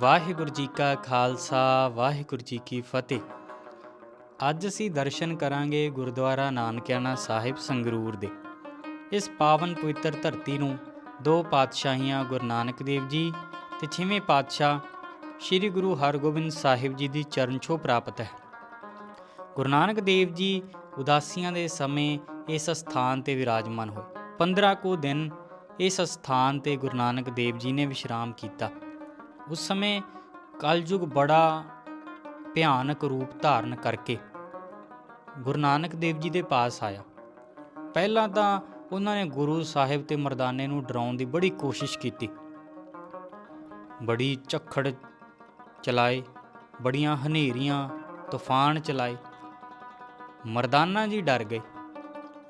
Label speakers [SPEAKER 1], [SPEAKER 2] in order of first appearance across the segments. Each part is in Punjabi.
[SPEAKER 1] ਵਾਹਿਗੁਰੂ ਜੀ ਕਾ ਖਾਲਸਾ, ਵਾਹਿਗੁਰੂ ਜੀ ਕੀ ਫਤਿਹ। ਅੱਜ ਅਸੀਂ ਦਰਸ਼ਨ ਕਰਾਂਗੇ ਗੁਰਦੁਆਰਾ ਨਾਨਕਿਆਣਾ ਸਾਹਿਬ ਸੰਗਰੂਰ ਦੇ। ਇਸ ਪਾਵਨ ਪਵਿੱਤਰ ਧਰਤੀ ਨੂੰ ਦੋ ਪਾਤਸ਼ਾਹੀਆਂ ਗੁਰੂ ਨਾਨਕ ਦੇਵ ਜੀ ਤੇ ਛੇਵੇਂ ਪਾਤਸ਼ਾਹ ਸ੍ਰੀ ਗੁਰੂ ਹਰਗੋਬਿੰਦ ਸਾਹਿਬ ਜੀ ਦੀ ਚਰਨ ਛੋਹ ਪ੍ਰਾਪਤ ਹੈ। ਗੁਰੂ ਨਾਨਕ ਦੇਵ ਜੀ ਉਦਾਸੀਆਂ ਦੇ ਸਮੇਂ ਇਸ ਸਥਾਨ ਤੇ ਵਿਰਾਜਮਾਨ ਹੋਏ। 15 ਕੁ ਦਿਨ ਇਸ ਸਥਾਨ ਤੇ ਗੁਰੂ ਨਾਨਕ ਦੇਵ ਜੀ ਨੇ ਵਿਸ਼ਰਾਮ ਕੀਤਾ। ਉਸ ਸਮੇਂ ਕਲਯੁਗ ਬੜਾ ਭਿਆਨਕ ਰੂਪ ਧਾਰਨ ਕਰਕੇ ਗੁਰੂ ਨਾਨਕ ਦੇਵ ਜੀ ਦੇ ਪਾਸ ਆਇਆ। ਪਹਿਲਾਂ ਤਾਂ ਉਹਨਾਂ ਨੇ ਗੁਰੂ ਸਾਹਿਬ ਤੇ ਮਰਦਾਨੇ ਨੂੰ ਡਰਾਉਣ ਦੀ ਬੜੀ ਕੋਸ਼ਿਸ਼ ਕੀਤੀ। ਬੜੀ ਝੱਖੜ ਚਲਾਏ, ਬੜੀਆਂ ਹਨੇਰੀਆਂ, ਤੂਫਾਨ ਚਲਾਏ। ਮਰਦਾਨਾ ਜੀ ਡਰ ਗਏ।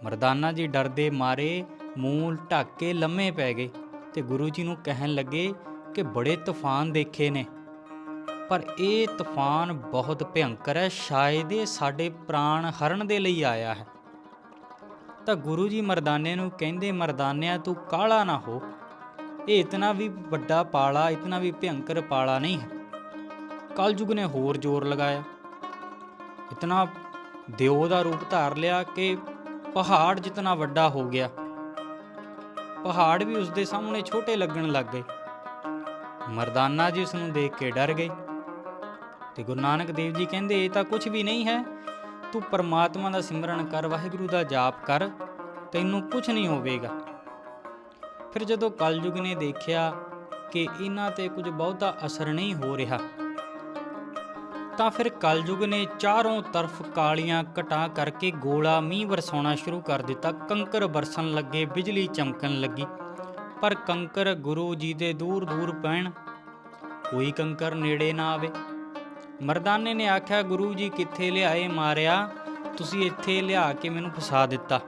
[SPEAKER 1] ਮਰਦਾਨਾ ਜੀ ਡਰਦੇ ਮਾਰੇ ਮੂਲ ਢੱਕ ਕੇ ਲੰਮੇ ਪੈ ਗਏ ਤੇ ਗੁਰੂ ਜੀ ਨੂੰ ਕਹਿਣ ਲੱਗੇ ਕਿ ਬੜੇ ਤੂਫਾਨ ਦੇਖੇ ਨੇ। ਪਰ ਇਹ ਤੂਫਾਨ ਬਹੁਤ ਭਿਅੰਕਰ ਹੈ, ਸ਼ਾਇਦ ਇਹ ਸਾਡੇ ਪ੍ਰਾਣ ਹਰਨ ਦੇ ਲਈ ਆਇਆ ਹੈ। ਤਾਂ ਗੁਰੂ ਜੀ ਮਰਦਾਨੇ ਨੂੰ ਕਹਿੰਦੇ, ਮਰਦਾਨਿਆ, ਤੂੰ ਕਾਲਾ ਨਾ ਹੋ। ਇਹ ਇਤਨਾ ਵੀ ਵੱਡਾ ਪਾਲਾ, ਇਤਨਾ ਵੀ ਭਿਅੰਕਰ ਪਾਲਾ ਨਹੀਂ ਹੈ। ਕਲਯੁਗ ਨੇ ਹੋਰ ਜ਼ੋਰ ਲਗਾਇਆ। ਇਤਨਾ ਦਿਓ ਦਾ ਰੂਪ ਧਾਰ ਲਿਆ ਕਿ ਪਹਾੜ ਜਿਤਨਾ ਵੱਡਾ ਹੋ ਗਿਆ। ਪਹਾੜ ਵੀ ਉਸ ਦੇ ਸਾਹਮਣੇ ਛੋਟੇ ਲੱਗਣ ਲੱਗ ਗਏ। ਮਰਦਾਨਾ ਜੀ ਉਸ ਨੂੰ ਦੇਖ ਕੇ ਡਰ ਗਏ ਤੇ ਗੁਰੂ ਨਾਨਕ ਦੇਵ ਜੀ ਕਹਿੰਦੇ, ਇਹ ਤਾਂ ਕੁਝ ਵੀ ਨਹੀਂ ਹੈ। ਤੂੰ ਪਰਮਾਤਮਾ ਦਾ ਸਿਮਰਨ ਕਰ, ਵਾਹਿਗੁਰੂ ਦਾ ਜਾਪ ਕਰ, ਤੈਨੂੰ ਕੁਝ ਨਹੀਂ ਹੋਵੇਗਾ। ਫਿਰ ਜਦੋਂ ਕਲਯੁਗ ਨੇ ਦੇਖਿਆ ਕਿ ਇਹਨਾਂ ਤੇ ਕੁਝ ਬਹੁਤਾ ਅਸਰ ਨਹੀਂ ਹੋ ਰਿਹਾ ਤਾਂ ਫਿਰ ਕਲਯੁਗ ਨੇ ਚਾਰੋਂ ਤਰਫ ਕਾਲੀਆਂ ਘਟਾਂ ਕਰਕੇ ਗੋਲਾ ਮੀਂਹ ਵਰਸਾਉਣਾ ਸ਼ੁਰੂ ਕਰ ਦਿੱਤਾ। ਕੰਕਰ ਵਰਸਣ ਲੱਗੇ, ਬਿਜਲੀ ਚਮਕਣ ਲੱਗੀ। ਪਰ ਕੰਕਰ ਗੁਰੂ ਜੀ ਦੇ ਦੂਰ ਦੂਰ ਪੈਣ, ਕੋਈ ਕੰਕਰ ਨੇੜੇ ਨਾ ਆਵੇ। ਮਰਦਾਨੇ ਨੇ ਆਖਿਆ, ਗੁਰੂ ਜੀ ਕਿੱਥੇ ਲਿਆਏ ਮਾਰਿਆ? ਤੁਸੀਂ ਇੱਥੇ ਲਿਆ ਕੇ ਮੈਨੂੰ ਫਸਾ ਦਿੱਤਾ।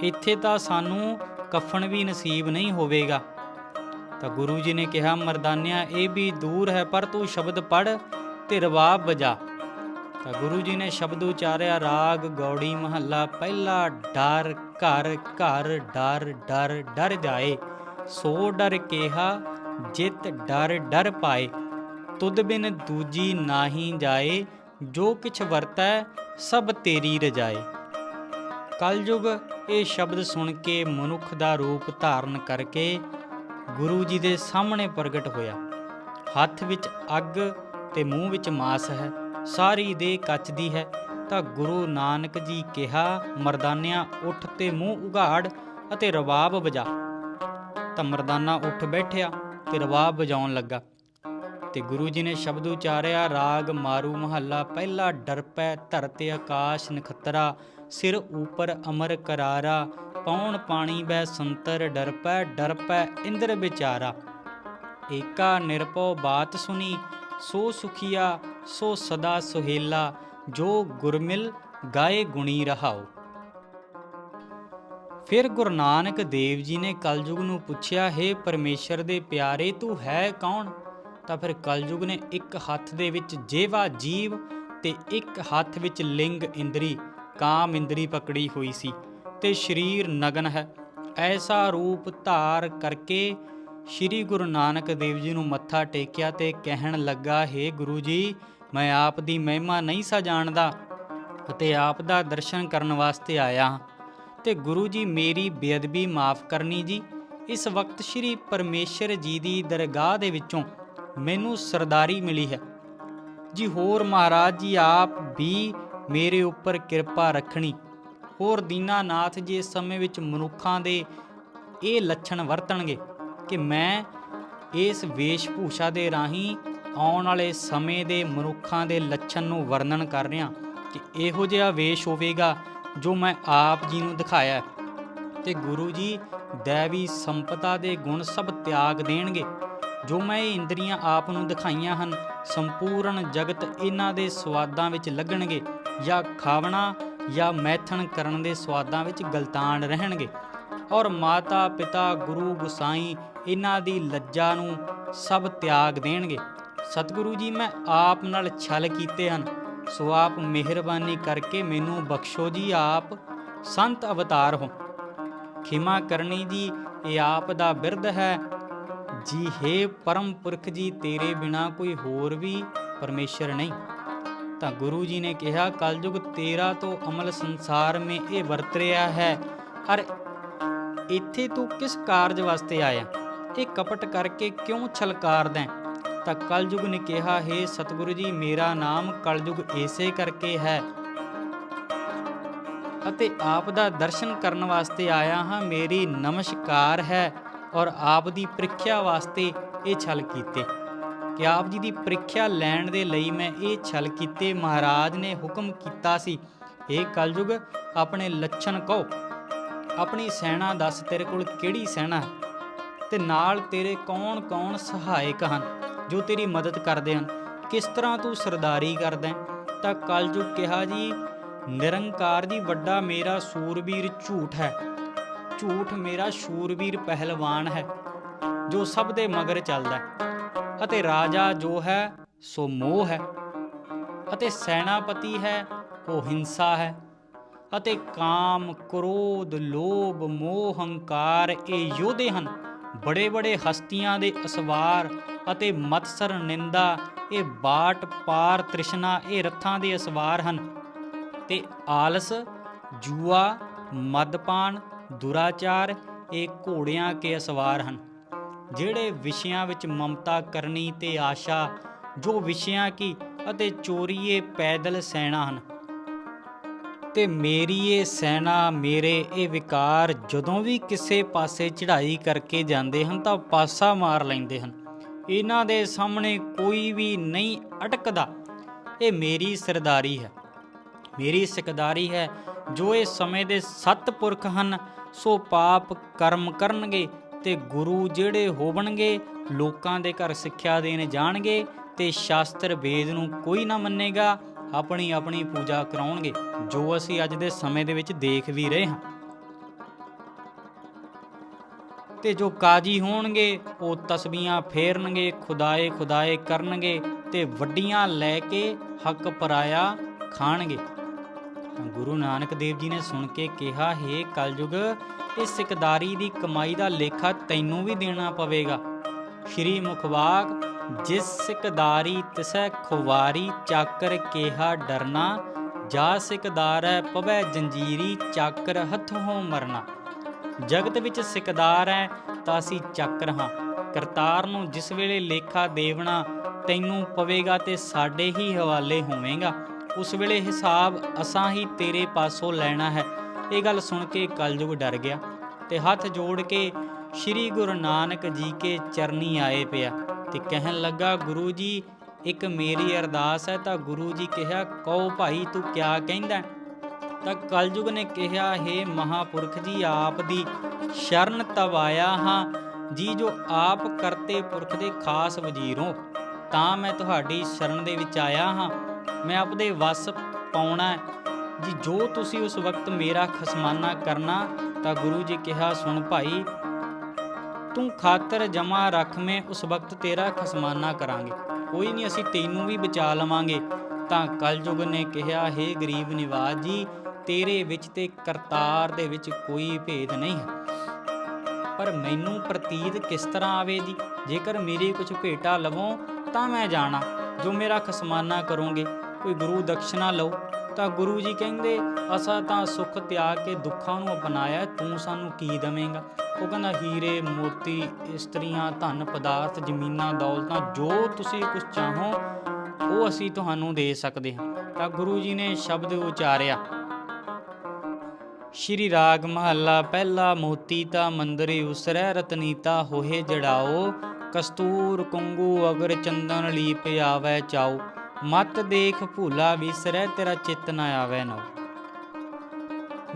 [SPEAKER 1] ਇੱਥੇ ਤਾਂ ਸਾਨੂੰ ਕਫਨ ਵੀ ਨਸੀਬ ਨਹੀਂ ਹੋਵੇਗਾ। ਤਾਂ ਗੁਰੂ ਜੀ ਨੇ ਕਿਹਾ, ਮਰਦਾਨਿਆ, ਇਹ ਵੀ ਦੂਰ ਹੈ, ਪਰ ਤੂੰ ਸ਼ਬਦ ਪੜ ਤੇ ਰਬਾਬ ਵਜਾ। ਤਾਂ ਗੁਰੂ ਜੀ ਨੇ ਸ਼ਬਦ ਉਚਾਰਿਆ, ਰਾਗ ਗੌੜੀ ਮਹੱਲਾ, ਪਹਿਲਾ ਡਰ ਘਰ ਘਰ ਡਰ ਡਰ ਡਰ ਜਾਏ। ਸੋ ਡਰ ਕੇਹਾ, ਜਿਤ ਡਰ ਡਰ ਪਾਏ। ਤੁਧ ਬਿਨ ਦੂਜੀ ਨਾਹੀ ਜਾਏ, ਜੋ ਕਿਛ ਵਰਤੈ ਸਭ ਤੇਰੀ ਰਜਾਏ। ਕਲਯੁਗ ਇਹ ਸ਼ਬਦ ਸੁਣ ਕੇ ਮਨੁੱਖ ਦਾ ਰੂਪ ਧਾਰਨ ਕਰਕੇ ਗੁਰੂ ਜੀ ਦੇ ਸਾਹਮਣੇ ਪ੍ਰਗਟ ਹੋਇਆ। ਹੱਥ ਵਿੱਚ ਅੱਗ ਤੇ ਮੂੰਹ ਵਿੱਚ ਮਾਸ ਹੈ, ਸਾਰੀ ਦੇ ਕੱਚ ਦੀ ਹੈ। ਤਾਂ ਗੁਰੂ ਨਾਨਕ ਜੀ ਕਿਹਾ, ਮਰਦਾਨਿਆਂ ਉੱਠ ਤੇ ਮੂੰਹ ਉਗਾੜ ਅਤੇ ਰਬਾਬ ਵਜਾ। ਤਾਂ ਮਰਦਾਨਾ ਉੱਠ ਬੈਠਿਆ ਤੇ ਰਬਾਬ ਵਜਾਉਣ ਲੱਗਾ। ਤੇ ਗੁਰੂ ਜੀ ਨੇ ਸ਼ਬਦ ਉਚਾਰਿਆ, ਰਾਗ ਮਾਰੂ ਮਹੱਲਾ, ਪਹਿਲਾ ਡਰਪੈ ਧਰਤੇ ਆਕਾਸ਼ ਨਖਤਰਾ, ਸਿਰ ਉਪਰ ਅਮਰ ਕਰਾਰਾ, ਪੌਣ ਪਾਣੀ ਬੈ ਸੰਤਰ ਡਰਪੈ ਡਰਪੈ ਇੰਦਰ ਵਿਚਾਰਾ। ਏਕਾ ਨਿਰਭਉ ਬਾਤ ਸੁਨੀ ਸੋ ਸੁਖੀਆ, ਸੋ ਸਦਾ ਸੁਹੇਲਾ, ਜੋ ਗੁਰਮਿਲ ਗਾਏ ਗੁਣੀ ਰਹਾਓ। ਫਿਰ ਗੁਰੂ ਨਾਨਕ ਦੇਵ ਜੀ ਨੇ ਕਲਯੁਗ ਨੂੰ ਪੁੱਛਿਆ, ਹੈ ਪਰਮੇਸ਼ਰ ਦੇ ਪਿਆਰੇ, ਤੂੰ ਹੈ ਕੌਣ? ਤਾਂ ਫਿਰ ਕਲਯੁਗ ਨੇ ਇੱਕ ਹੱਥ ਦੇ ਵਿੱਚ ਜੇਵਾ ਜੀਵ ਤੇ ਇੱਕ ਹੱਥ ਵਿੱਚ ਲਿੰਗ ਇੰਦਰੀ, ਕਾਮ ਇੰਦਰੀ ਪਕੜੀ ਹੋਈ ਸੀ ਤੇ ਸਰੀਰ ਨਗਨ ਹੈ। ਐਸਾ ਰੂਪ ਧਾਰ ਕਰਕੇ ਸ੍ਰੀ ਗੁਰੂ ਨਾਨਕ ਦੇਵ ਜੀ ਨੂੰ ਮੱਥਾ ਟੇਕਿਆ ਤੇ ਕਹਿਣ ਲੱਗਾ, ਹੈ ਗੁਰੂ ਜੀ, ਮੈਂ ਆਪ ਦੀ ਮਹਿਮਾ ਨਹੀਂ ਸਾ ਜਾਣਦਾ ਅਤੇ ਆਪ ਦਾ ਦਰਸ਼ਨ ਕਰਨ ਵਾਸਤੇ ਆਇਆ ਹਾਂ। ਤੇ ਗੁਰੂ ਜੀ, ਮੇਰੀ ਬੇਅਦਬੀ ਮਾਫ ਕਰਨੀ ਜੀ। ਇਸ ਵਕਤ ਸ੍ਰੀ ਪਰਮੇਸ਼ਰ ਜੀ ਦੀ ਦਰਗਾਹ ਦੇ ਵਿੱਚੋਂ ਮੈਨੂੰ ਸਰਦਾਰੀ ਮਿਲੀ ਹੈ। ਜੀ ਹੋਰ ਮਹਾਰਾਜ ਜੀ, ਆਪ ਵੀ ਮੇਰੇ ਉੱਪਰ ਕਿਰਪਾ ਰੱਖਣੀ। ਹੋਰ ਦੀਨਾਨਾਥ ਜੀ, ਇਸ ਸਮੇਂ ਵਿੱਚ ਮਨੁੱਖਾਂ ਦੇ ਇਹ ਲੱਛਣ ਵਰਤਣਗੇ। ਕਿ ਮੈਂ ਇਸ ਵੇਸ਼ਭੂਸ਼ਾ ਦੇ ਰਾਹੀਂ ਆਉਣ ਵਾਲੇ ਸਮੇਂ ਦੇ ਮਨੁੱਖਾਂ ਦੇ ਲੱਛਣ ਨੂੰ ਵਰਣਨ ਕਰ ਰਿਹਾ ਕਿ ਇਹੋ ਜਿਹਾ ਵੇਸ਼ ਹੋਵੇਗਾ ਜੋ ਮੈਂ ਆਪ ਜੀ ਨੂੰ ਦਿਖਾਇਆ ਹੈ। ਤੇ ਗੁਰੂ ਜੀ ਦੇਵੀ ਸੰਪਦਾ ਦੇ ਗੁਣ ਸਭ ਤਿਆਗ ਦੇਣਗੇ, ਜੋ ਮੈਂ ਇਹ ਇੰਦਰੀਆਂ ਆਪ ਨੂੰ ਦਿਖਾਈਆਂ ਹਨ, ਸੰਪੂਰਨ ਜਗਤ ਇਹਨਾਂ ਦੇ ਸਵਾਦਾਂ ਵਿੱਚ ਲੱਗਣਗੇ ਜਾਂ ਖਾਵਣਾ ਜਾਂ ਮੈਥਣ ਕਰਨ ਦੇ ਸਵਾਦਾਂ ਵਿੱਚ ਗਲਤਾਨ ਰਹਿਣਗੇ ਔਰ ਮਾਤਾ ਪਿਤਾ ਗੁਰੂ ਗੁਸਾਈ ਇਹਨਾਂ ਦੀ ਲੱਜਾ ਨੂੰ ਸਭ ਤਿਆਗ ਦੇਣਗੇ। ਸਤਿਗੁਰੂ ਜੀ, ਮੈਂ ਆਪ ਨਾਲ ਛਲ ਕੀਤੇ ਹਨ। ਸੋ ਆਪ ਮਿਹਰਬਾਨੀ ਕਰਕੇ ਮੈਨੂੰ ਬਖਸ਼ੋ ਜੀ, ਆਪ ਸੰਤ ਅਵਤਾਰ ਹੋ। ਖਿਮਾ ਕਰਨੀ ਜੀ, ਇਹ ਆਪ ਦਾ ਬਿਰਧ ਹੈ। ਜੀ, ਹੈ ਪਰਮ ਪੁਰਖ ਜੀ, ਤੇਰੇ ਬਿਨਾ ਕੋਈ ਹੋਰ ਵੀ ਪਰਮੇਸ਼ਰ ਨਹੀਂ। ਤਾਂ ਗੁਰੂ ਜੀ ਨੇ ਕਿਹਾ, ਕਲਯੁਗ ਤੇਰਾ ਤੋਂ ਅਮਲ ਸੰਸਾਰ ਮੇ ਇਹ ਵਰਤ ਰਿਹਾ ਹੈ। ਅਰ ਇੱਥੇ ਤੂੰ ਕਿਸ ਕਾਰਜ ਵਾਸਤੇ ਆਇਆ? ਇਹ ਕਪਟ ਕਰਕੇ ਕਿਉਂ ਛਲਕਾਰਦਾ ਹੈ? ਤਾਂ ਕਲਯੁਗ ਨੇ ਕਿਹਾ, ਹੈ ਸਤਿਗੁਰੂ ਜੀ, ਮੇਰਾ ਨਾਮ ਕਲਯੁਗ ਏਸੇ ਕਰਕੇ ਹੈ। ਅਤੇ ਆਪ ਦਾ ਦਰਸ਼ਨ ਕਰਨ ਵਾਸਤੇ ਆਇਆ ਹਾਂ, ਮੇਰੀ ਨਮਸਕਾਰ ਹੈ ਔਰ ਆਪ ਦੀ ਪ੍ਰੀਖਿਆ ਵਾਸਤੇ ਇਹ ਛਲ ਕੀਤੇ। ਕਿ ਆਪ ਜੀ ਦੀ ਪ੍ਰੀਖਿਆ ਲੈਣ ਦੇ ਲਈ ਮੈਂ ਇਹ ਛਲ ਕੀਤੇ, ਮਹਾਰਾਜ ਨੇ ਹੁਕਮ ਕੀਤਾ ਸੀ। ਇਹ ਕਲਯੁਗ, ਆਪਣੇ ਲੱਛਣ ਕਹੋ। ਆਪਣੀ ਸੈਨਾ ਦੱਸ ਤੇਰੇ ਕੋਲ ਕਿਹੜੀ ਸੈਨਾ ਹੈ ਤੇ ਨਾਲ ਤੇਰੇ ਕੌਣ-ਕੌਣ ਸਹਾਇਕ ਹਨ ਜੋ ਤੇਰੀ ਮਦਦ ਕਰਦੇ ਹਨ? ਕਿਸ ਤਰ੍ਹਾਂ ਤੂੰ ਸਰਦਾਰੀ ਕਰਦਾ ਤਾਂ ਕਲਯੁਗ ਕਿਹਾ ਜੀ, ਨਿਰੰਕਾਰ ਜੀ, ਵੱਡਾ ਮੇਰਾ ਸੂਰਬੀਰ ਝੂਠ ਹੈ। ਝੂਠ ਮੇਰਾ ਸ਼ੂਰਬੀਰ ਪਹਿਲਵਾਨ ਹੈ, ਜੋ ਸਭ ਦੇ ਮਗਰ ਚੱਲਦਾ ਹੈ। ਅਤੇ ਰਾਜਾ ਜੋ ਹੈ, ਸੋ ਮੋਹ ਹੈ। ਅਤੇ ਸੈਨਾਪਤੀ ਹੈ, ਉਹ ਹਿੰਸਾ ਹੈ। ਅਤੇ ਕਾਮ, ਕ੍ਰੋਧ, ਲੋਭ, ਮੋਹ, ਹੰਕਾਰ ਇਹ ਯੋਧੇ ਹਨ। ਬੜੇ ਬੜੇ ਹਸਤੀਆਂ ਦੇ ਅਸਵਾਰ ਅਤੇ ਮਤਸਰ ਨਿੰਦਾ, ਇਹ ਬਾਟ, ਪਾਰ, ਤ੍ਰਿਸ਼ਨਾ, ਇਹ ਰੱਥਾਂ ਦੇ ਅਸਵਾਰ ਹਨ। ਤੇ ਆਲਸ, ਜੂਆ, ਮਦਪਾਨ, ਦੁਰਾਚਾਰ, ਇਹ ਘੋੜਿਆਂ ਕੇ ਅਸਵਾਰ ਹਨ। ਜਿਹੜੇ ਵਿਸ਼ਿਆਂ ਵਿੱਚ ਮਮਤਾ ਕਰਨੀ ਤੇ ਆਸ਼ਾ, ਜੋ ਵਿਸ਼ਿਆਂ ਕੀ ਅਤੇ ਚੋਰੀਏ ਪੈਦਲ ਸੈਣਾ ਹਨ। ਤੇ ਮੇਰੀ ਇਹ ਸੈਨਾ, ਮੇਰੇ ਇਹ ਵਿਕਾਰ ਜਦੋਂ ਵੀ ਕਿਸੇ ਪਾਸੇ ਚੜ੍ਹਾਈ ਕਰਕੇ ਜਾਂਦੇ ਹਨ ਤਾਂ ਪਾਸਾ ਮਾਰ ਲੈਂਦੇ ਹਨ। ਇਹਨਾਂ ਦੇ ਸਾਹਮਣੇ ਕੋਈ ਵੀ ਨਹੀਂ ਅਟਕਦਾ। ਇਹ ਮੇਰੀ ਸਰਦਾਰੀ ਹੈ। ਮੇਰੀ ਸਿਕਦਾਰੀ ਹੈ। ਜੋ ਇਹ ਸਮੇਂ ਦੇ ਸੱਤ ਪੁਰਖ ਹਨ, ਸੋ ਪਾਪ ਕਰਮ ਕਰਨਗੇ ਤੇ ਗੁਰੂ ਜਿਹੜੇ ਹੋਵਣਗੇ, ਲੋਕਾਂ ਦੇ ਘਰ ਸਿੱਖਿਆ ਦੇਣ ਜਾਣਗੇ ਤੇ ਸ਼ਾਸਤਰ ਵੇਦ ਨੂੰ ਕੋਈ ਨਾ ਮੰਨੇਗਾ। ਆਪਣੀ ਆਪਣੀ ਪੂਜਾ ਕਰਾਉਣਗੇ, ਜੋ ਅਸੀਂ ਅੱਜ ਦੇ ਸਮੇਂ ਦੇ ਵਿੱਚ ਦੇਖ ਵੀ ਰਹੇ ਹਾਂ। ਤੇ ਜੋ ਕਾਜੀ ਹੋਣਗੇ, ਉਹ ਤਸਬੀਹਾਂ ਫੇਰਨਗੇ, ਖੁਦਾਏ ਖੁਦਾਏ ਕਰਨਗੇ ਤੇ ਵੱਡੀਆਂ ਲੈ ਕੇ ਹੱਕ ਪਰਾਇਆ ਖਾਣਗੇ। ਗੁਰੂ ਨਾਨਕ ਦੇਵ ਜੀ ਨੇ ਸੁਣ ਕੇ ਕਿਹਾ, ਹੈ ਕਲਯੁਗ, ਇਸ ਸਿਕਦਾਰੀ ਦੀ ਕਮਾਈ ਦਾ ਲੇਖਾ ਤੈਨੂੰ ਵੀ ਦੇਣਾ ਪਵੇਗਾ। ਸ਼੍ਰੀ ਮੁਖਵਾਕ ਜਿਸ ਸਿਕਦਾਰੀ ਤਿਸੈ ਖੁਵਾਰੀ ਚਾਕਰ ਕੇਹਾ ਡਰਨਾ, ਜਾ ਸਿਕਦਾਰੈ ਪਵੈ ਜੰਜੀਰੀ ਚਾਕਰ ਹੱਥੋਂ ਮਰਨਾ। ਜਗਤ ਵਿੱਚ ਸਿਕਦਾਰ ਹੈ ਤਾਂ ਅਸੀਂ ਚਾਕਰ ਹਾਂ। ਕਰਤਾਰ ਨੂੰ ਜਿਸ ਵੇਲੇ ਲੇਖਾ ਦੇਵਣਾ, ਤੈਨੂੰ ਪਵੇਗਾ ਤੇ ਸਾਡੇ ਹੀ ਹਵਾਲੇ ਹੋਵੇਗਾ। ਉਸ ਵੇਲੇ ਹਿਸਾਬ ਅਸਾਂ ਹੀ ਤੇਰੇ ਪਾਸੋਂ ਲੈਣਾ ਹੈ। ਇਹ ਗੱਲ ਸੁਣ ਕੇ ਕਲਯੁਗ ਡਰ ਗਿਆ ਤੇ ਹੱਥ ਜੋੜ ਕੇ ਸ੍ਰੀ ਗੁਰੂ ਨਾਨਕ ਜੀ ਕੇ ਚਰਨੀ ਆਏ ਪਿਆ। ਤੇ ਕਹਿਣ ਲੱਗਾ, ਗੁਰੂ ਜੀ, ਇੱਕ ਮੇਰੀ ਅਰਦਾਸ ਹੈ, ਤਾਂ ਗੁਰੂ ਜੀ ਕਿਹਾ, ਕਹੋ ਭਾਈ, ਤੂੰ ਕਿਆ ਕਹਿੰਦਾ ਤਾਂ ਕਲਯੁਗ ਨੇ ਕਿਹਾ, ਹੈ ਮਹਾਪੁਰਖ ਜੀ, ਆਪ ਦੀ ਸ਼ਰਨ ਤਵਾਇਆ ਹਾਂ, ਜੀ ਜੋ ਆਪ ਕਰਤੇ ਪੁਰਖ ਦੇ ਖਾਸ ਵਜ਼ੀਰ ਹੋ, ਤਾਂ ਮੈਂ ਤੁਹਾਡੀ ਸ਼ਰਨ ਦੇ ਵਿੱਚ ਆਇਆ ਹਾਂ, ਮੈਂ ਆਪਦੇ ਵਸ ਪਾਉਣਾ ਜੀ, ਜੋ ਤੁਸੀਂ ਉਸ ਵਕਤ ਮੇਰਾ ਖਸਮਾਨਾ ਕਰਨਾ, ਤਾਂ ਗੁਰੂ ਜੀ ਕਿਹਾ, ਸੁਣ ਭਾਈ ਤੂੰ ਖਾਤਰ ਜਮਾ ਰੱਖ ਮੈਂ ਉਸ ਵਕਤ ਤੇਰਾ ਖਸਮਾਨਾ ਕਰਾਂਗੇ। ਕੋਈ ਨਹੀਂ ਅਸੀਂ ਤੈਨੂੰ ਵੀ ਬਚਾ ਲਵਾਂਗੇ। ਤਾਂ ਕਲਯੁਗ ਨੇ ਕਿਹਾ, ਹੈ ਗਰੀਬ ਨਿਵਾਜ ਜੀ, ਤੇਰੇ ਵਿੱਚ ਤੇ ਕਰਤਾਰ ਦੇ ਵਿੱਚ ਕੋਈ ਭੇਦ ਨਹੀਂ ਹੈ। ਪਰ ਮੈਨੂੰ ਪ੍ਰਤੀਤ ਕਿਸ ਤਰ੍ਹਾਂ ਆਵੇ ਜੀ? ਜੇਕਰ ਮੇਰੀ ਕੁਝ ਭੇਟਾ ਲਵੋ, ਤਾਂ ਮੈਂ ਜਾਣਾ। ਜੋ ਮੇਰਾ ਖਸਮਾਨਾ ਕਰੋਗੇ, ਕੋਈ ਗੁਰੂ ਦਕਸ਼ਨਾ ਲਓ। ਤਾਂ ਗੁਰੂ ਜੀ ਕਹਿੰਦੇ, ਅਸਾਂ ਤਾਂ ਸੁੱਖ ਤਿਆਗ ਕੇ ਦੁੱਖਾਂ ਨੂੰ ਅਪਣਾਇਆ ਤੂੰ ਸਾਨੂੰ ਕੀ ਦਵੇਂਗਾ? ਉਹ ਕਹਿੰਦਾ, ਹੀਰੇ, ਮੋਤੀ, ਇਸਤਰੀਆਂ, ਧਨ, ਪਦਾਰਥ, ਜ਼ਮੀਨਾਂ, ਦੌਲਤਾਂ, ਜੋ ਤੁਸੀਂ ਕੁਝ ਚਾਹੋ, ਉਹ ਅਸੀਂ ਤੁਹਾਨੂੰ ਦੇ ਸਕਦੇ ਹਾਂ। ਤਾਂ ਗੁਰੂ ਜੀ ਨੇ ਸ਼ਬਦ ਉਚਾਰਿਆ, ਸ਼੍ਰੀ ਰਾਗ ਮਹੱਲਾ, ਪਹਿਲਾ ਮੋਤੀ ਤਾ ਮੰਦਰੇ ਉਸਰੈ, ਰਤਨੀਤਾ ਹੋਏ ਜੜਾਓ, ਕਸਤੂਰ, ਕੁੰਗੂ ਅਗਰ ਚੰਦਨ ਲੀਪ ਆਵੈ ਚਾਓ। ਮਤ ਦੇਖ ਭੂਲਾ ਵਿਸਰੈ, ਤੇਰਾ ਚਿੱਤ ਨ ਆਵੈ ਨੋ।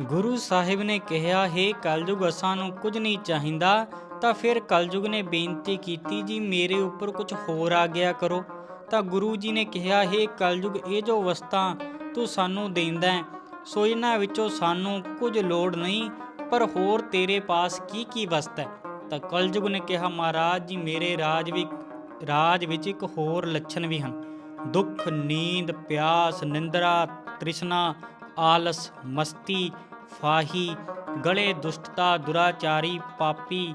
[SPEAKER 1] ਗੁਰੂ ਸਾਹਿਬ ਨੇ ਕਿਹਾ, ਹੈ ਕਲਯੁਗ, ਅਸਾਂ ਨੂੰ ਕੁਝ ਨਹੀਂ ਚਾਹੀਦਾ, ਤਾਂ ਫਿਰ ਕਲਯੁਗ ਨੇ ਬੇਨਤੀ ਕੀਤੀ ਜੀ, ਮੇਰੇ ਉੱਪਰ ਕੁਝ ਹੋਰ ਆ ਗਿਆ ਕਰੋ। ਤਾਂ ਗੁਰੂ ਜੀ ਨੇ ਕਿਹਾ, ਹੈ ਕਲਯੁਗ, ਇਹ ਜੋ ਵਸਤਾਂ ਤੂੰ ਸਾਨੂੰ ਦੇਂਦਾ ਹੈ, ਸੋ ਇਹਨਾਂ ਵਿੱਚੋਂ ਸਾਨੂੰ ਕੁਝ ਲੋੜ ਨਹੀਂ, ਪਰ ਹੋਰ ਤੇਰੇ ਪਾਸ ਕੀ ਕੀ ਵਸਤ ਹੈ? ਤਾਂ ਕਲਯੁਗ ਨੇ ਕਿਹਾ, ਮਹਾਰਾਜ ਜੀ, ਮੇਰੇ ਰਾਜ ਵੀ, ਰਾਜ ਵਿੱਚ ਇੱਕ ਹੋਰ ਲੱਛਣ ਵੀ ਹਨ। ਦੁੱਖ, ਨੀਂਦ, ਪਿਆਸ, ਨਿੰਦਰਾ, ਤ੍ਰਿਸ਼ਨਾ, ਆਲਸ, ਮਸਤੀ, ਫਾਹੀ, ਗਲੇ ਦੁਸ਼ਟਤਾ, ਦੁਰਾਚਾਰੀ, ਪਾਪੀ,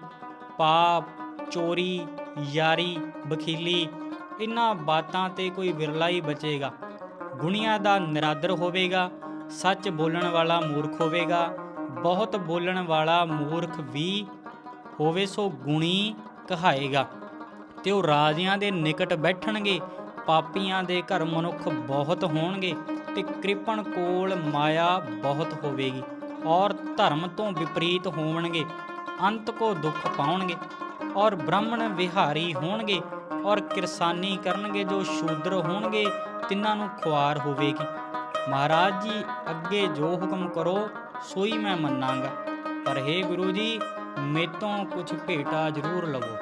[SPEAKER 1] ਪਾਪ, ਚੋਰੀ, ਯਾਰੀ ਬਖੀਲੀ ਇਨ੍ਹਾਂ ਬਾਤਾਂ ਤੇ ਕੋਈ ਵਿਰਲਾ ਹੀ ਬਚੇਗਾ। ਗੁਣੀਆਂ ਦਾ ਨਿਰਾਦਰ ਹੋਵੇਗਾ, ਸੱਚ ਬੋਲਣ ਵਾਲਾ ਮੂਰਖ ਹੋਵੇਗਾ, ਬਹੁਤ ਬੋਲਣ ਵਾਲਾ ਮੂਰਖ ਵੀ ਹੋਵੇ ਸੋ ਗੁਣੀ ਕਹਾਏਗਾ। ਤੇ ਉਹ ਰਾਜਿਆਂ ਦੇ ਨਿਕਟ ਬੈਠਣਗੇ ਪਾਪੀਆਂ ਦੇ ਘਰ ਮਨੁੱਖ ਬਹੁਤ ਹੋਣਗੇ ਤੇ ਕਿਰਪਣ ਕੋਲ ਮਾਇਆ ਬਹੁਤ ਹੋਵੇਗੀ ਔਰ ਧਰਮ ਤੋਂ ਵਿਪਰੀਤ ਹੋਣਗੇ ਅੰਤ ਕੋ ਦੁੱਖ ਪਾਉਣਗੇ ਔਰ ਬ੍ਰਾਹਮਣ ਵਿਹਾਰੀ ਹੋਣਗੇ ਔਰ ਕਿਰਸਾਨੀ ਕਰਨਗੇ ਜੋ ਸ਼ੂਦਰ ਹੋਣਗੇ, ਤਿੰਨਾਂ ਨੂੰ ਖੁਆਰ ਹੋਵੇਗੀ। ਮਹਾਰਾਜ ਜੀ, ਅੱਗੇ ਜੋ ਹੁਕਮ ਕਰੋ, ਸੋਈ ਮੈਂ ਮੰਨਾਂਗਾ। ਪਰ हे ਗੁਰੂ ਜੀ, ਮੇਤੋਂ ਕੁਝ ਭੇਟਾ ਜ਼ਰੂਰ ਲਵੋ।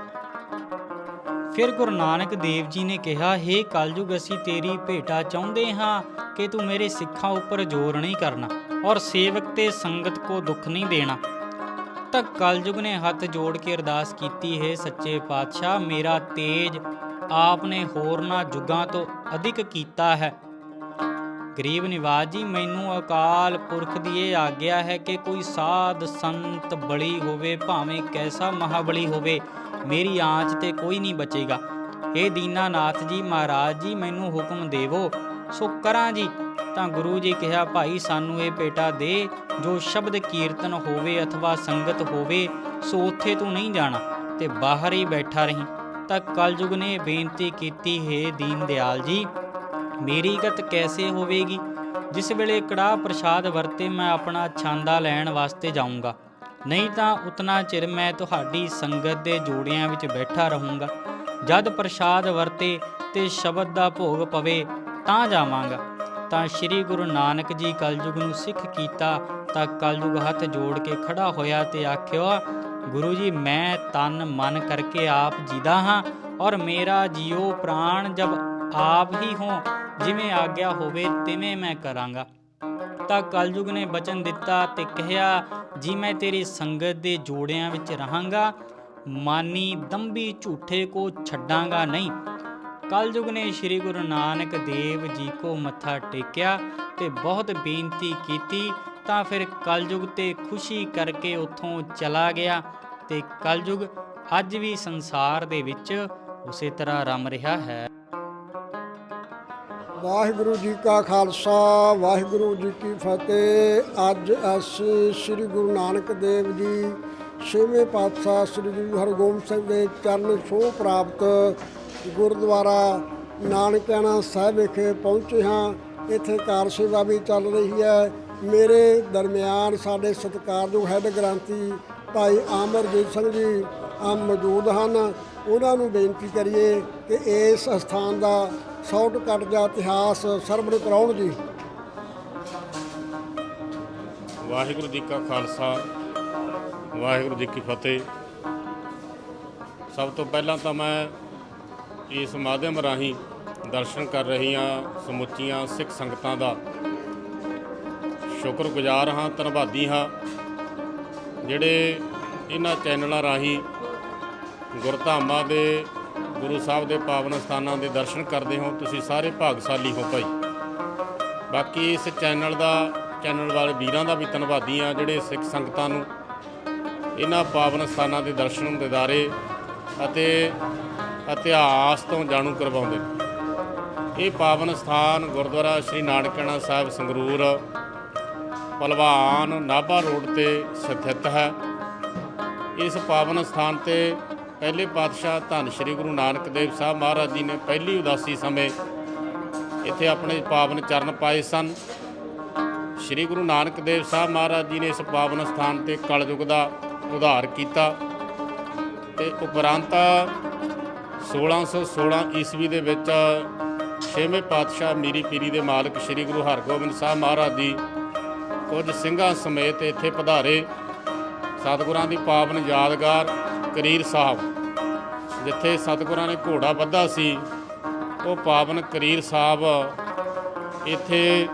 [SPEAKER 1] ਫਿਰ ਗੁਰੂ ਨਾਨਕ ਦੇਵ ਜੀ ਨੇ ਕਿਹਾ हे ਕਲਯੁਗ, ਅਸੀਂ ਤੇਰੀ ਭੇਟਾ ਚਾਹੁੰਦੇ ਹਾਂ ਕਿ ਤੂੰ ਮੇਰੇ ਸਿੱਖਾਂ ਉੱਪਰ ਜ਼ੋਰ ਨਹੀਂ ਕਰਨਾ ਔਰ ਸੇਵਕ ਤੇ ਸੰਗਤ ਕੋ ਦੁੱਖ ਨਹੀਂ ਦੇਣਾ। ਤਾਂ ਕਲਯੁਗ ਨੇ ਹੱਥ ਜੋੜ ਕੇ ਅਰਦਾਸ ਕੀਤੀ, ਹੈ ਸੱਚੇ ਪਾਤਸ਼ਾਹ, ਮੇਰਾ ਤੇਜ ਆਪ ਨੇ ਹੋਰਨਾਂ ਜੁਗਾਂ ਤੋਂ ਅਧਿਕ ਕੀਤਾ ਹੈ। ਗਰੀਬ ਨਿਵਾਜ ਜੀ, ਮੈਨੂੰ ਅਕਾਲ ਪੁਰਖ ਦੀ ਇਹ ਆਗਿਆ ਹੈ ਕਿ ਕੋਈ ਸਾਧ ਸੰਤ ਬਲੀ ਹੋਵੇ, ਭਾਵੇਂ ਕੈਸਾ ਮਹਾਬਲੀ ਹੋਵੇ, ਮੇਰੀ ਆਂਚ ਤੇ ਕੋਈ ਨਹੀਂ ਬਚੇਗਾ। ਇਹ ਦੀਨਾਨਾਥ ਜੀ, ਮਹਾਰਾਜ ਜੀ, ਮੈਨੂੰ ਹੁਕਮ ਦੇਵੋ। ਸੋ ਕਰਾਂ ਜੀ, ਤਾਂ ਗੁਰੂ ਜੀ ਕਿਹਾ, ਭਾਈ, ਸਾਨੂੰ ਇਹ ਭੇਟਾ ਦੇ, ਜੋ ਸ਼ਬਦ ਕੀਰਤਨ ਹੋਵੇ ਅਥਵਾ ਸੰਗਤ ਹੋਵੇ, ਸੋ ਉੱਥੇ ਤੂੰ ਨਹੀਂ ਜਾਣਾ, ਤੇ ਬਾਹਰ ਹੀ ਬੈਠਾ ਰਹੀਂ। ਤਾਂ ਕਲਯੁਗ ਨੇ ਬੇਨਤੀ ਕੀਤੀ, ਹੈ ਦੀਨ ਦਿਆਲ ਜੀ ਮੇਰੀ ਗਤ ਕੈਸੇ ਹੋਵੇਗੀ? ਜਿਸ ਵੇਲੇ ਕੜਾਹ ਪ੍ਰਸ਼ਾਦ ਵਰਤੇ ਮੈਂ ਆਪਣਾ ਛਾਂਦਾ ਲੈਣ ਵਾਸਤੇ ਜਾਊਂਗਾ। ਨਹੀਂ ਤਾਂ ਉਤਨਾ ਚਿਰ ਮੈਂ ਤੁਹਾਡੀ ਸੰਗਤ ਦੇ ਜੋੜਿਆਂ ਵਿੱਚ ਬੈਠਾ ਰਹੂੰਗਾ। ਜਦ ਪ੍ਰਸ਼ਾਦ ਵਰਤੇ ਤੇ ਸ਼ਬਦ ਦਾ ਭੋਗ ਪਵੇ ਤਾਂ ਜਾਵਾਂਗਾ। ਤਾਂ ਸ੍ਰੀ ਗੁਰੂ ਨਾਨਕ ਜੀ ਕਲਯੁਗ ਨੂੰ ਸਿੱਖ ਕੀਤਾ ਤਾਂ ਕਲਯੁਗ ਹੱਥ ਜੋੜ ਕੇ ਖੜਾ ਹੋਇਆ ਤੇ ਆਖਿਆ, ਗੁਰੂ ਜੀ, ਮੈਂ ਤਨ ਮਨ ਕਰਕੇ ਆਪ ਜੀਦਾ ਹਾਂ ਔਰ ਮੇਰਾ ਜੀਉ ਪ੍ਰਾਣ ਜਬ ਆਪ ਹੀ ਹੋ, ਜਿਵੇਂ ਆਗਿਆ ਹੋਵੇ ਤਿਵੇਂ ਮੈਂ ਕਰਾਂਗਾ। ਤਾਂ ਕਲਯੁਗ ਨੇ ਬਚਨ ਦਿੱਤਾ ਤੇ ਕਿਹਾ, ਜੀ ਮੈਂ ਤੇਰੀ ਸੰਗਤ ਦੇ ਜੋੜਿਆਂ ਵਿੱਚ ਰਹਾਂਗਾ, ਮਾਨੀ ਦੰਬੀ ਝੂਠੇ ਕੋ ਛੱਡਾਂਗਾ ਨਹੀਂ। ਕਲਯੁਗ ਨੇ ਸ੍ਰੀ ਗੁਰੂ ਨਾਨਕ ਦੇਵ ਜੀ ਕੋ ਮੱਥਾ ਟੇਕਿਆ ਤੇ ਬਹੁਤ ਬੇਨਤੀ ਕੀਤੀ, ਤਾਂ ਫਿਰ ਕਲਯੁਗ ਤੇ ਖੁਸ਼ੀ ਕਰਕੇ ਉੱਥੋਂ ਚਲਾ ਗਿਆ ਤੇ ਕਲਯੁਗ ਅੱਜ ਵੀ ਸੰਸਾਰ ਦੇ ਵਿੱਚ ਉਸੇ ਤਰ੍ਹਾਂ ਰਮ ਰਿਹਾ ਹੈ।
[SPEAKER 2] ਵਾਹਿਗੁਰੂ ਜੀ ਕਾ ਖਾਲਸਾ, ਵਾਹਿਗੁਰੂ ਜੀ ਕੀ ਫਤਿਹ। ਅੱਜ ਅਸੀਂ ਸ੍ਰੀ ਗੁਰੂ ਨਾਨਕ ਦੇਵ ਜੀ, ਛੇਵੇਂ ਪਾਤਸ਼ਾਹ ਸ੍ਰੀ ਗੁਰੂ ਹਰਗੋਬਿੰਦ ਸਿੰਘ ਦੇ ਚਰਨ ਛੋਹ ਪ੍ਰਾਪਤ ਗੁਰਦੁਆਰਾ ਨਾਨਕਿਆਣਾ ਸਾਹਿਬ ਵਿਖੇ ਪਹੁੰਚੇ ਹਾਂ। ਇੱਥੇ ਕਾਰ ਸੇਵਾ ਵੀ ਚੱਲ ਰਹੀ ਹੈ। ਮੇਰੇ ਦਰਮਿਆਨ ਸਾਡੇ ਸਤਿਕਾਰਯੋਗ ਹੈੱਡ ਗ੍ਰੰਥੀ ਭਾਈ ਅਮਰਜੀਤ ਸਿੰਘ ਜੀ ਆ ਮੌਜੂਦ ਹਨ। ਉਹਨਾਂ ਨੂੰ ਬੇਨਤੀ ਕਰੀਏ ਕਿ ਇਸ ਸਥਾਨ ਦਾ ਸ਼ਾਰਟਕਟ ਜਾਂ ਇਤਿਹਾਸ ਸਰਵਣ ਕਰਾਉਣ ਜੀ।
[SPEAKER 3] ਵਾਹਿਗੁਰੂ ਜੀ ਕਾ ਖਾਲਸਾ, ਵਾਹਿਗੁਰੂ ਜੀ ਕੀ ਫਤਿਹ। ਸਭ ਤੋਂ ਪਹਿਲਾਂ ਤਾਂ ਮੈਂ ਇਸ ਮਾਧਿਅਮ ਰਾਹੀਂ ਦਰਸ਼ਨ ਕਰ ਰਹੀਆਂ ਸਮੁੱਚੀਆਂ ਸਿੱਖ ਸੰਗਤਾਂ ਦਾ ਸ਼ੁਕਰਗੁਜ਼ਾਰ ਹਾਂ, ਧੰਨਵਾਦੀ ਹਾਂ, ਜਿਹੜੇ ਇਹਨਾਂ ਚੈਨਲਾਂ ਰਾਹੀਂ ਗੁਰਧਾਮਾਂ ਦੇ ਗੁਰੂ ਸਾਹਿਬ ਦੇ ਪਾਵਨ ਸਥਾਨਾਂ ਦੇ ਦਰਸ਼ਨ ਕਰਦੇ ਹੋ, ਤੁਸੀਂ ਸਾਰੇ ਭਾਗਸ਼ਾਲੀ ਹੋ ਭਾਈ। ਬਾਕੀ ਇਸ ਚੈਨਲ ਦਾ, ਚੈਨਲ ਵਾਲੇ ਵੀਰਾਂ ਦਾ ਵੀ ਧੰਨਵਾਦੀ ਆ ਜਿਹੜੇ ਸਿੱਖ ਸੰਗਤਾਂ ਨੂੰ ਇਹਨਾਂ ਪਾਵਨ ਸਥਾਨਾਂ ਦੇ ਦਰਸ਼ਨ ਦਿਦਾਰੇ ਅਤੇ ਇਤਿਹਾਸ ਤੋਂ ਜਾਣੂ ਕਰਵਾਉਂਦੇ ਇਹ ਪਾਵਨ ਸਥਾਨ ਗੁਰਦੁਆਰਾ ਸ੍ਰੀ ਨਾਨਕਣਾ ਸਾਹਿਬ ਸੰਗਰੂਰ, ਪਲਵਾਨ, ਨਾਭਾ ਰੋਡ ਤੇ ਸਥਿਤ ਹੈ। ਇਸ ਪਾਵਨ ਸਥਾਨ ਤੇ ਪਹਿਲੇ ਪਾਤਸ਼ਾਹ ਧੰਨ ਸ੍ਰੀ ਗੁਰੂ ਨਾਨਕ ਦੇਵ ਸਾਹਿਬ ਮਹਾਰਾਜ ਜੀ ਨੇ ਪਹਿਲੀ ਉਦਾਸੀ ਸਮੇਂ ਇੱਥੇ ਆਪਣੇ ਪਾਵਨ ਚਰਨ ਪਾਏ ਸਨ। ਸ੍ਰੀ ਗੁਰੂ ਨਾਨਕ ਦੇਵ ਸਾਹਿਬ ਮਹਾਰਾਜ ਜੀ ਨੇ ਇਸ ਪਾਵਨ ਸਥਾਨ ਤੇ ਕਲਯੁਗ ਦਾ ਉਧਾਰ ਕੀਤਾ ਤੇ ਉਪਰੰਤ 1616 ਈਸਵੀ ਦੇ ਵਿੱਚ ਛੇਵੇਂ ਪਾਤਸ਼ਾਹ ਮੀਰੀ ਪੀਰੀ ਦੇ ਮਾਲਕ ਸ੍ਰੀ ਗੁਰੂ ਹਰਗੋਬਿੰਦ ਸਾਹਿਬ ਮਹਾਰਾਜ ਜੀ ਕੁਝ ਸਿੰਘਾਂ ਸਮੇਤ ਇੱਥੇ ਪਧਾਰੇ ਸਤਿਗੁਰਾਂ ਦੀ ਪਾਵਨ ਯਾਦਗਾਰ, ਕਰੀਰ ਸਾਹਿਬ ਜਿੱਥੇ ਸਤਿਗੁਰਾਂ ਨੇ ਘੋੜਾ ਬੱਧਾ ਸੀ, ਉਹ ਪਾਵਨ ਕਰੀਰ ਸਾਹਿਬ ਇੱਥੇ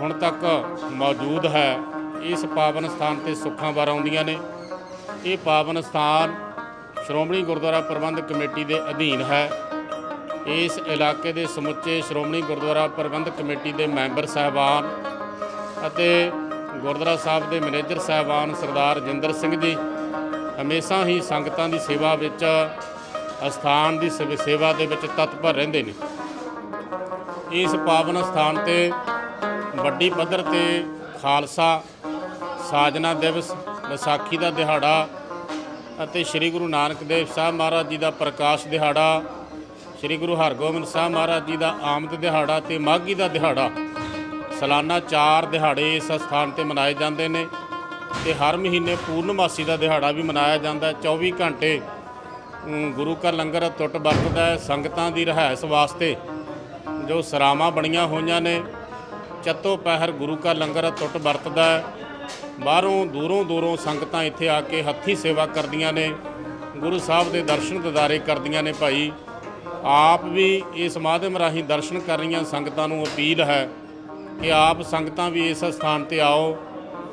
[SPEAKER 3] ਹੁਣ ਤੱਕ ਮੌਜੂਦ ਹੈ। ਇਸ ਪਾਵਨ ਸਥਾਨ ਤੇ ਸੁੱਖਾਂ ਵਾਰ ਆਉਂਦੀਆਂ ਨੇ। ਇਹ ਪਾਵਨ ਸਥਾਨ ਸ਼੍ਰੋਮਣੀ ਗੁਰਦੁਆਰਾ ਪ੍ਰਬੰਧਕ ਕਮੇਟੀ ਦੇ ਅਧੀਨ ਹੈ। ਇਸ ਇਲਾਕੇ ਦੇ ਸਮੁੱਚੇ ਸ਼੍ਰੋਮਣੀ ਗੁਰਦੁਆਰਾ ਪ੍ਰਬੰਧਕ ਕਮੇਟੀ ਦੇ ਮੈਂਬਰ ਸਾਹਿਬਾਨ ਅਤੇ ਗੁਰਦੁਆਰਾ ਸਾਹਿਬ ਦੇ ਮੈਨੇਜਰ ਸਾਹਿਬਾਨ ਸਰਦਾਰ ਜਿੰਦਰ ਸਿੰਘ ਜੀ, ਹਮੇਸ਼ਾ ਹੀ ਸੰਗਤਾਂ ਦੀ ਸੇਵਾ ਵਿੱਚ ਅਸਥਾਨ ਦੀ ਸੇਵ- ਸੇਵਾ ਦੇ ਵਿੱਚ ਤਤਪਰ ਰਹਿੰਦੇ ਨੇ। ਇਸ ਪਾਵਨ ਸਥਾਨ ਤੇ ਵੱਡੀ ਪੱਧਰ ਤੇ ਖਾਲਸਾ, ਸਾਜਨਾ ਦਿਵਸ, ਵਿਸਾਖੀ ਦਾ ਦਿਹਾੜਾ ਅਤੇ ਸ੍ਰੀ ਗੁਰੂ ਨਾਨਕ ਦੇਵ ਸਾਹਿਬ ਮਹਾਰਾਜ ਜੀ ਦਾ ਪ੍ਰਕਾਸ਼ ਦਿਹਾੜਾ, ਸ੍ਰੀ ਗੁਰੂ ਹਰਗੋਬਿੰਦ ਸਾਹਿਬ ਮਹਾਰਾਜ ਜੀ ਦਾ ਆਮਦ ਦਿਹਾੜਾ ਤੇ ਮਾਘੀ ਦਾ ਦਿਹਾੜਾ, ਸਾਲਾਨਾ ਚਾਰ ਦਿਹਾੜੇ ਇਸ ਸਥਾਨ ਤੇ ਮਨਾਏ ਜਾਂਦੇ ਨੇ ਤੇ ਹਰ ਮਹੀਨੇ ਪੂਰਨਮਾਸੀ ਦਾ ਦਿਹਾੜਾ ਵੀ ਮਨਾਇਆ ਜਾਂਦਾ ਹੈ। 24 ਘੰਟੇ ਗੁਰੂ ਕਾ ਲੰਗਰ ਟੁੱਟ ਵਰਤਦਾ ਹੈ, ਸੰਗਤਾਂ ਦੀ ਰਿਹਾਇਸ਼ ਵਾਸਤੇ ਜੋ ਸਰਾਵਾਂ ਬਣੀਆਂ ਹੋਈਆਂ ਨੇ, ਚੱਤੋ ਪਹਿਰ ਗੁਰੂ ਕਾ ਲੰਗਰ ਟੁੱਟ ਵਰਤਦਾ ਹੈ। ਬਾਹਰੋਂ ਦੂਰੋਂ ਦੂਰੋਂ ਸੰਗਤਾਂ ਇੱਥੇ ਆ ਕੇ ਹੱਥੀ ਸੇਵਾ ਕਰਦੀਆਂ ਨੇ, ਗੁਰੂ ਸਾਹਿਬ ਦੇ ਦਰਸ਼ਨ ਦਿਦਾਰੇ ਕਰਦੀਆਂ ਨੇ ਭਾਈ। ਆਪ ਵੀ ਇਸ ਮਾਧਿਅਮ ਰਾਹੀਂ ਦਰਸ਼ਨ ਕਰ ਰਹੀਆਂ ਸੰਗਤਾਂ ਨੂੰ ਅਪੀਲ ਹੈ ਕਿ ਆਪ ਸੰਗਤਾਂ ਵੀ ਇਸ ਸਥਾਨ ਤੇ ਆਓ,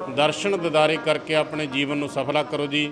[SPEAKER 3] ਦਰਸ਼ਨ ਦਿਦਾਰੇ ਕਰਕੇ ਆਪਣੇ ਜੀਵਨ ਨੂੰ ਸਫਲਾ ਕਰੋ ਜੀ।